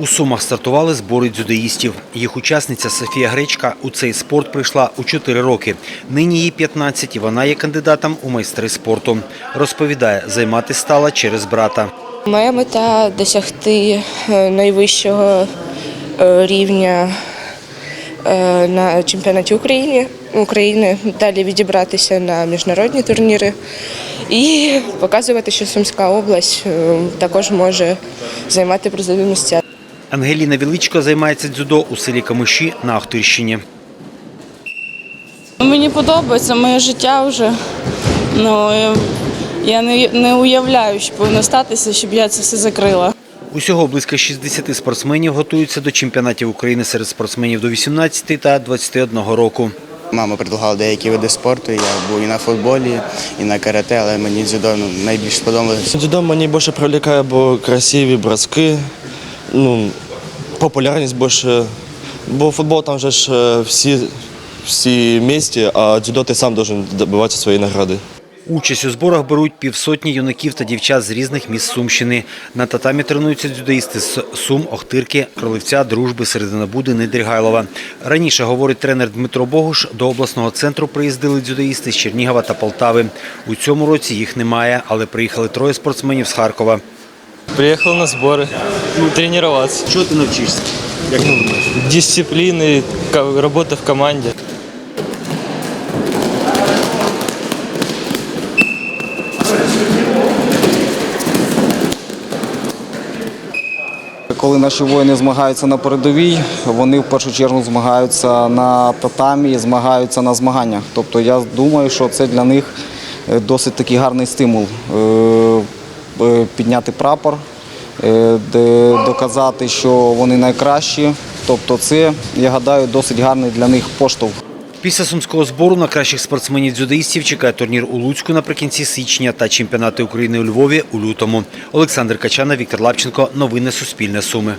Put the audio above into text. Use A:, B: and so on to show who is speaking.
A: У Сумах стартували збори дзюдоїстів. Їх учасниця Софія Гречка у цей спорт прийшла у 4 роки. Нині їй 15 і вона є кандидатом у майстри спорту. Розповідає, займатися стала через брата.
B: Моя мета досягти е, найвищого е, рівня е, на чемпіонаті України, України, далі відібратися на міжнародні турніри і показувати, що Сумська область також може займати призові місця.
A: Ангеліна Віличко займається дзюдо у селі Камиші на Охтирщині.
C: Мені подобається моє життя вже. Ну, я- не, не уявляю, що повинно статися, щоб я це все закрила.
A: Усього близько 60 спортсменів готуються до чемпіонатів України серед спортсменів до 18 та 21 року.
D: Мама предлагала деякі види спорту. Я був і на футболі, і на карате, але мені дзюдо ну, найбільш сподобалося.
E: Дзюдо мені більше привлікає, бо красиві броски, ну, популярність більше. Бо футбол там вже ж е, всі, всі місті, а дзюдо ти сам должен добиватися свої награди.
A: Участь у зборах беруть півсотні юнаків та дівчат з різних міст Сумщини. На татамі тренуються дзюдоїсти з Сум, Охтирки, Кролевця, Дружби, Серединобуди, Недрігайлова. Раніше, говорить тренер Дмитро Богуш, до обласного центру приїздили дзюдоїсти з Чернігова та Полтави. У цьому році їх немає, але приїхали троє спортсменів з Харкова.
F: Приехал на сборы тренироваться.
A: Чого ти навчишся?
F: Дисциплины, ка- работа в команде.
G: Коли наші воїни змагаються на передовій, вони в першу чергу змагаються на татамі, змагаються на змаганнях. Тобто я думаю, що це для них е, досить такий гарний стимул е, підняти прапор, е, доказати, що вони найкращі. Тобто, це я гадаю досить гарний для них поштовх.
A: Після сумського збору на кращих спортсменів-дзюдоїстів чекає турнір у Луцьку наприкінці січня та чемпіонати України у Львові у лютому. Олександр Качана, Віктор Лапченко. Новини Суспільне Суми.